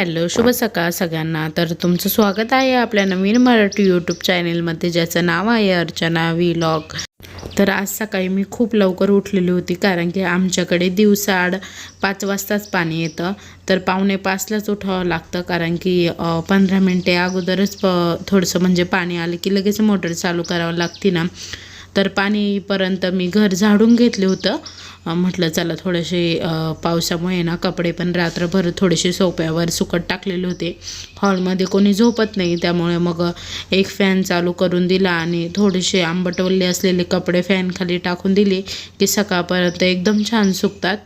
Hello शुभ सकाळ सगळ्यांना. तर तुमचं स्वागत आहे आपल्या नवीन मराठी यूट्यूब चॅनेलमध्ये ज्याचं नाव आहे अर्चना व्लॉग तर आज सकाळी मी खूप लवकर उठलेली होती कारण की आमच्याकडे दिवसाआड पाच वाजताच पाणी येतं. तर पावणे पाचलाच उठावं लागतं कारण की पंधरा मिनटे अगोदरच प थोडंसं म्हणजे पाणी आलं की लगेच मोटर चालू करावं लागते ना. तर पाणीपर्यंत मी घर झाडून घेतलं होतं. म्हटलं चला थोडेसे पावसामुळे ना कपडे पण रात्रभर थोडेसे सोप्यावर सुकट टाकलेले होते. हॉलमध्ये कोणी झोपत नाही त्यामुळे मग एक फॅन चालू करून दिला आणि थोडेसे आंबटवले असलेले कपडे फॅनखाली टाकून दिले की सकाळपर्यंत एकदम छान सुकतात.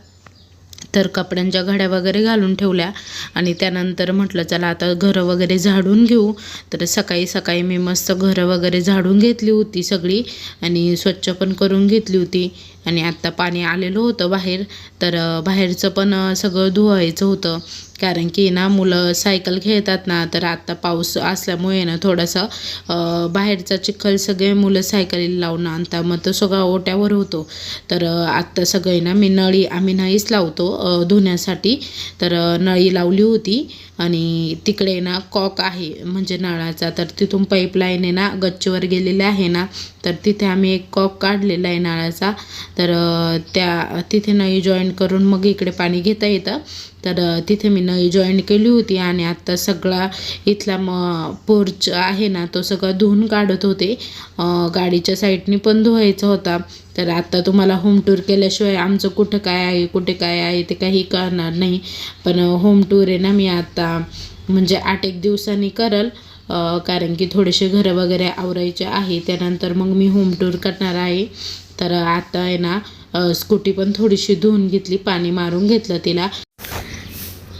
तर कपड्यांच्या घड्या वगैरे घालून ठेवल्या. आणि त्यानंतर म्हटलं चला आता घरं वगैरे झाडून घेऊ. तर सकाळी सकाळी मी मस्त घरं वगैरे झाडून घेतली होती सगळी. आणि स्वच्छ पण करून घेतली होती. आणि आत्ता पाणी आलेलं होतं बाहेर तर बाहेरचं पण सगळं धुवायचं होतं. कारण की ना मुलं सायकल खेळतात ना तर आत्ता पाऊस असल्यामुळे ना थोडासा बाहेरचा चिखल सगळे मुलं सायकलीला लावून आणता मग तो सगळा ओट्यावर होतो. तर आत्ता सगळे ना मी नळी आम्ही नळीच लावतो धुण्यासाठी. तर नळी लावली होती. आणि तिकडे ना कॉक आहे म्हणजे नळाचा. तर तिथून पाईपलाईन आहे ना गच्चीवर गेलेले आहे ना तर तिथे आम्ही एक कॉक काढलेला आहे नळाचा. तर त्या तिथे नळी जॉईन करून मग इकडे पाणी घेता येतं. तर तिथे मी नळी जॉईन केली होती आणि आत्ता सगळा इथला मग पोर्च आहे ना तो सगळा धुवून काढत होते. गाडीच्या साईडनी पण धुवायचा होता. तर आत्ता तुम्हाला होम टूर केल्याशिवाय आमचं कुठं काय आहे कुठे काय आहे ते काही कळणार नाही. पण होम टूर आहे ना मी आत्ता म्हणजे आठ एक दिवसांनी करल. कारण की थोडेसे घरं वगैरे आवरायचे आहे. त्यानंतर मग मी होम टूर करणार आहे. तर आता आहे ना स्कूटी पण थोडीशी धुवून घेतली पाणी मारून घेतलं तिला.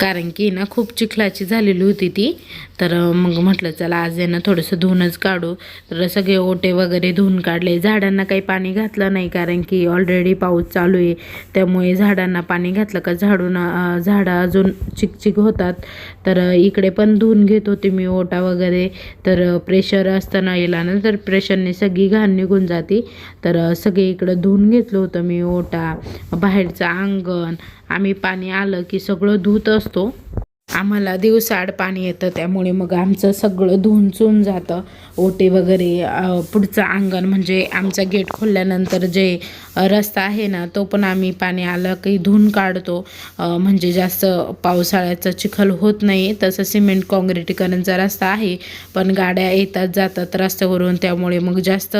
कारण की ना खूप चिखलाची झालेली होती ती. तर मग म्हटलं चला आज आहे ना थोडंसं धुवूनच काढू. तर सगळे ओटे वगैरे धुवून काढले. झाडांना काही पाणी घातलं नाही कारण की ऑलरेडी पाऊस चालू आहे. त्यामुळे झाडांना पाणी घातलं का झाडून झाडं अजून चिकचिक होतात. तर इकडे पण धुवून घेत होते मी ओटा वगैरे. तर प्रेशर असताना येला ना तर प्रेशरने सगळी घाण निघून जाते. तर सगळे इकडं धुवून घेतलं होतं मी ओटा. बाहेरचं अंगण आम्ही पाणी आलं की सगळं धुत असतो. आम्हाला दिवसाआड पाणी येतं त्यामुळे मग आमचं सगळं धुऊन चून जातं. ओटे वगैरे पुढचं अंगण म्हणजे आमचा गेट खोलल्यानंतर जे रस्ता आहे ना तो पण आम्ही पाणी आलं की धुवून काढतो. म्हणजे जास्त पावसाळ्याचं चिखल होत नाही तसं सिमेंट काँक्रिटीकरणचा रस्ता आहे. पण गाड्या येतात जातात रस्त्यावरून त्यामुळे मग जास्त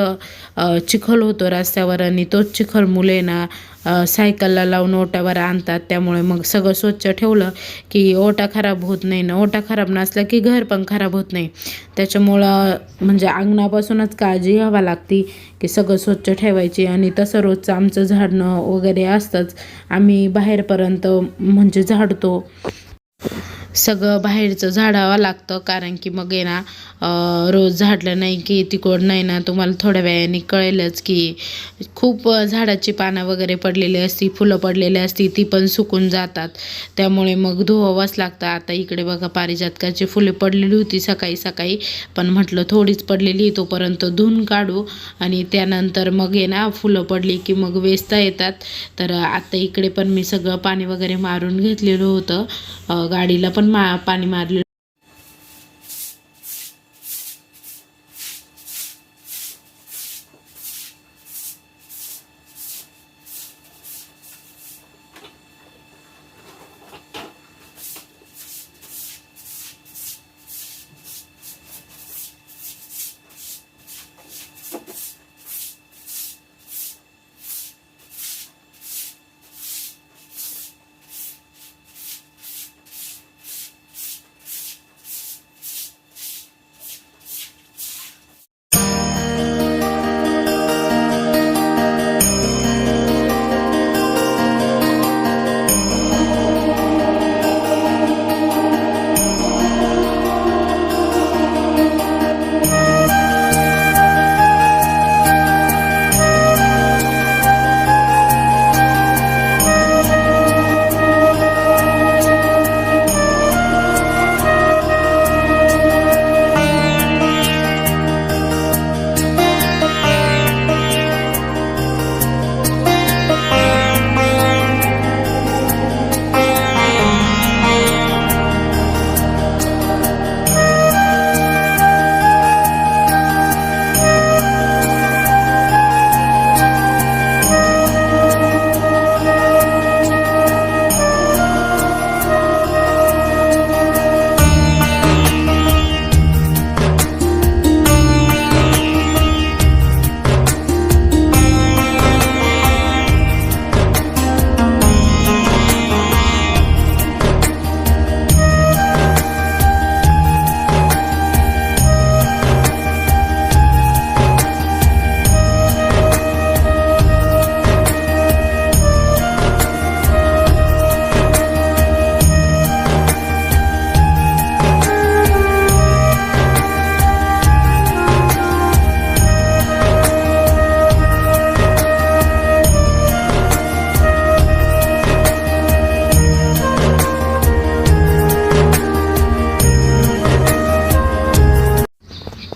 चिखल होतो रस्त्यावर आणि तोच चिखल मुले ना सायकलला लावून ओट्यावर आणतात. त्यामुळे मग सगळं स्वच्छ ठेवलं की ओटा खराब होत नाही ना. ओटा खराब नसला की घर पण खराब होत नाही. त्याच्यामुळं म्हणजे अंगणापासूनच काळजी घ्यावा लागते की सगळं स्वच्छ ठेवायची. आणि तसं रोजचं आमचं झाडणं वगैरे असतंच. आम्ही बाहेरपर्यंत म्हणजे झाडतो. सगळं बाहेरचं झाडावं लागतं कारण की मग आहे ना रोज झाडलं नाही की तिकडं नाही ना तुम्हाला थोड्या वेळाने कळेलच की खूप झाडाची पानं वगैरे पडलेली असती फुलं पडलेली असती ती पण सुकून जातात. त्यामुळे मग धुवावंच लागतं. आता इकडे बघा पारिजातकाची फुले पडलेली होती सकाळी सकाळी पण म्हटलं थोडीच पडलेली तोपर्यंत धुवून काढू आणि त्यानंतर मग आहे ना फुलं पडली की मग वेचता येतात. तर आता इकडे पण मी सगळं पाणी वगैरे मारून घेतलेलं होतं. गाडीला पण मा पाणी मारलेलं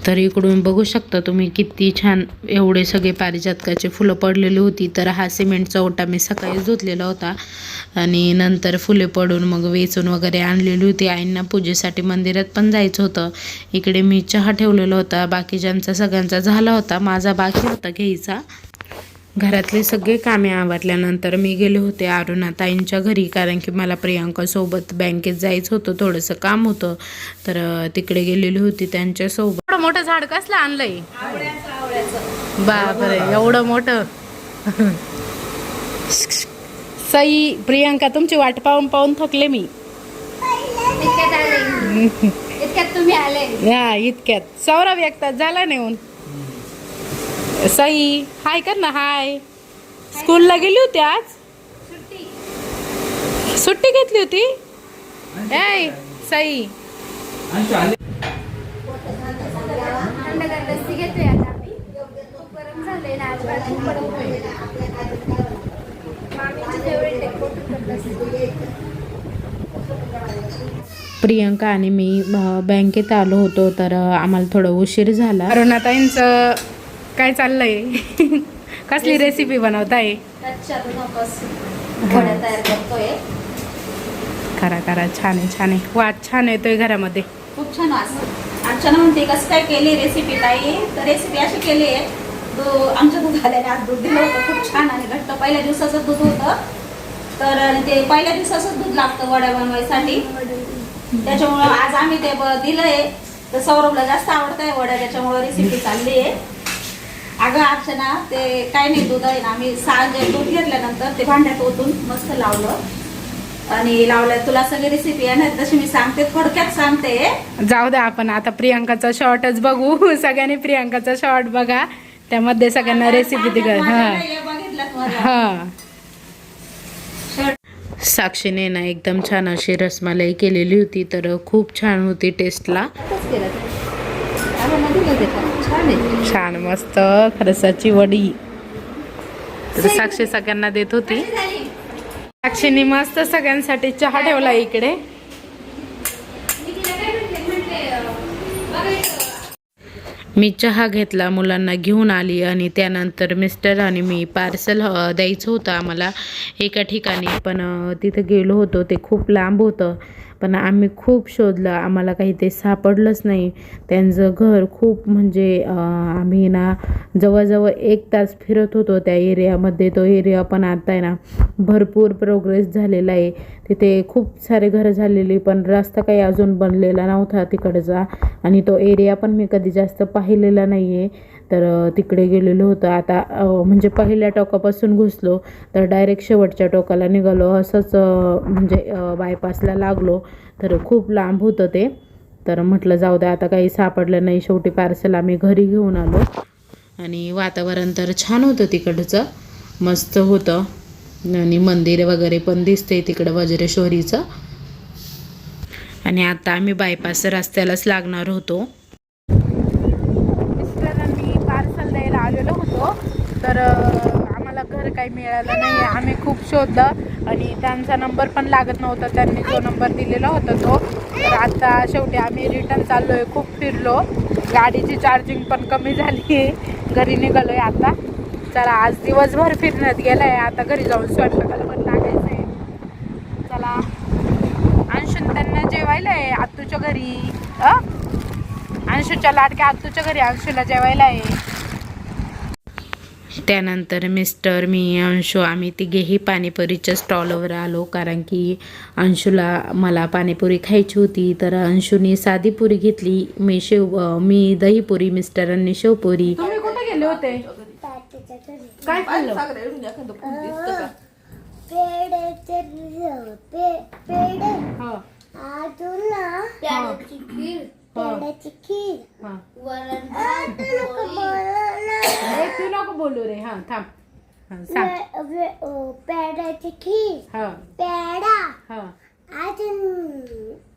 तर इकडून बघू शकता तुम्ही किती छान एवढे सगळे पारिजातकाचे फुलं पडलेली होती. तर हा सिमेंटचा ओटा मी सकाळीच धुतलेला होता. आणि नंतर फुले पडून मग वेचून वगैरे आणलेली होती. आईंना पूजेसाठी मंदिरात पण जायचं होतं. इकडे मी चहा ठेवलेला होता. बाकीच्यांचा सगळ्यांचा झाला होता. माझा बाकी होता घ्यायचा. घरातले सगळे कामे आवरल्यानंतर मी गेले होते अरुणाताईंच्या घरी कारण की मला प्रियांकासोबत बँकेत जायचं होतं थोडंसं काम होतं. तर तिकडे गेलेली होती त्यांच्यासोबत. एवढं मोठं झाड कसलं आणलंय? बापरे एवढं मोठं. सई प्रियांका तुमची वाट पाहून पाहून थकले मी. इतक्यात आले. इतक्यात तुम्ही आले. हा इतक्यात. सौरभ एक तास झाला नेऊन. सई हाय कर ना हाय. स्कूलला गेली होती आज? सुट्टी घेतली होती? ऐ सई. प्रियंका आणि मी बँकेत आलो होतो तर आम्हाला थोडं उशीर झाला. अरुणाताईंचं काय चाललंय? कसली रेसिपी बनवताय? कच्च्या दुधापासून वड्या तयार करतोय. खरा खरा छान आहे छान आहे. वाद छान येतोय घरामध्ये. खूप छान अर्चना म्हणते कसं काय केली रेसिपी ताई? तर रेसिपी अशी केली आहे. दो आमच्या दूध आल्याने आज दूध दिलं होतं. खूप छान आणि घट्ट पहिल्या दिवसाचं दूध होतं. तर ते पहिल्या दिवसाचंच दूध लागतं वड्या बनवायसाठी. त्याच्यामुळं आज आम्ही ते दिलंय. तर सौरभला जास्त आवडतंय वड्या त्याच्यामुळं रेसिपी चालली आहे. अगं अर्चना ते काय नाही दूध आहे ना आम्ही जे दूध घेतल्यानंतर ते भांड्यात ओतून मस्त लावलं. आणि लावलं तुला सगळी रेसिपी आहे ना तशी मी सांगते थोडक्यात सांगते. जाऊ द्या आपण आता प्रियांकाचा शॉर्टच बघू. सगळ्यांनी प्रियांकाचा शॉर्ट बघा. त्यामध्ये सगळ्यांना रेसिपी दिली. हा. हा. साक्षीने ना एकदम छान अशी रसमलाई केलेली होती तर खूप छान होती टेस्टला छान मस्त. खरसाची वडी. तर साक्षी सगळ्यांना देत होती. साक्षीने मस्त सगळ्यांसाठी चहा ठेवला इकडे. मी चहा घेतला मुलांना घेऊन आली आणि त्यानंतर मिस्टर आणि मी पार्सल द्यायचं होतं आम्हाला एका ठिकाणी. पण तिथं गेलो होतो ते खूप लांब होतं. पण आम्ही खूप शोधलं. आम्हाला काही ते सापडलंच नाही. त्यांचं घर खूप म्हणजे आम्ही ना जवळजवळ एक तास फिरत होतो त्या एरियामध्ये. तो एरिया पण आता आहे ना भरपूर प्रोग्रेस झालेला आहे. तिथे खूप सारे घरं झालेली पण रस्ता काही अजून बनलेला नव्हता तिकडचा. आणि तो एरिया पण मी कधी जास्त पाहिलेला नाही आहे तर तिकडे गेलेलो होतो. आता म्हणजे पहिल्या टोकापासून घुसलो तर डायरेक्ट शेवटच्या टोकाला निघालो. असंच म्हणजे बायपासला लागलो. तर खूप लांब होतं ते. तर म्हटलं जाऊ द्या आता काही सापडलं नाही. शेवटी पार्सल आम्ही घरी घेऊन आलो. आणि वातावरण तर छान होतं तिकडचं. मस्त होतं. आणि मंदिर वगैरे पण दिसते तिकडं वज्रेश्वरीचं. आणि आता आम्ही बायपास रस्त्यालाच लागणार होतो मिस्टरांनी पार्सल द्यायला आलेलो होतो तर अ, आम्हाला घर काही मिळालं नाही आम्ही खूप शोधलं आणि त्यांचा नंबर पण लागत नव्हता. त्यांनी जो नंबर दिलेला होता तो. तर आता शेवटी आम्ही रिटर्न चाललो आहे खूप फिरलो. गाडीची चार्जिंग पण कमी झाली. आहे घरी निघालो आहे आता. चला आज दिवसभर फिरण्यात गेला आहे आता घरी जाऊन स्वयंपाकाला पण लागायचं आहे चला. अंशून त्यांना जेवायला आहे आत्तूच्या घरी अंशूच्या लाडक्या आत्तूच्या घरी अंशूला जेवायला आहे त्यानंतर मिस्टर मी अंशू आम्ही तिघेही पाणीपुरीच्या स्टॉलवर आलो. कारण की अंशूला मला पाणीपुरी खायची होती. तर अंशूने साधी पुरी घेतली. मी शेव मी दहीपुरी मिस्टरांनी शेवपुरी तुम्ही कुठे गेले होते? काय खाल्लं? पेड्याचे खीर हा. वरण. ए, तू नको बोलू रे. हा थांब. हा, सांग. पेड्याची खीर हा. पेडा हा. अजून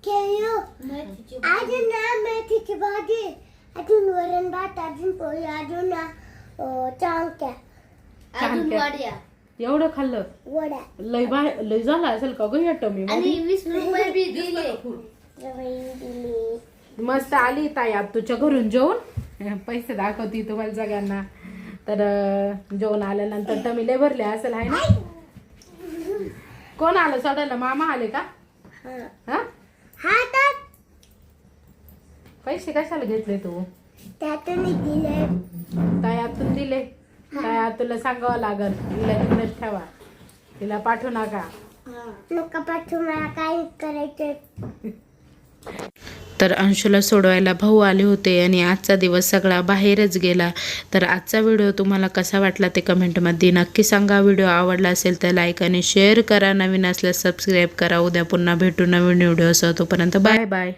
केळू मेथीची अजून ना मेथीची भाजी अजून वरण भात अजून पोळी अजून चांक्या अजून. वड्या एवढं खाल्लं? वड्या. लय बाय लय झाला असेल का ग या टमी आणि वीस रुपये बी दिली. मस्त आली ताई आज तुझ्या घरून जेवून? पैसे दाखवती तुम्हाला सगळ्यांना. तर जेवण आल्यानंतर तर मी लय भरले असेल आहे ना? कोण आलं सोडायला? मामा आले का? हा? हा पैसे कशाला घेतले तू? त्यातून मी दिले. काय आतून दिले. काय आतूला सांगावं लागल. तिला तिकडेच ठेवा. तिला पाठवू नका. नका पाठवू मला काय करायचं तर अंशूला सोडवायला भाऊ आले होते आणि आजचा दिवस सगळा बाहेरच गेला. तर आजचा व्हिडिओ तुम्हाला कसा वाटला ते कमेंटमध्ये नक्की सांगा. व्हिडिओ आवडला असेल तर लाईक आणि शेअर करा. नवीन असल्यास सबस्क्राईब करा. उद्या पुन्हा भेटू नवीन व्हिडिओ असं तोपर्यंत बाय बाय.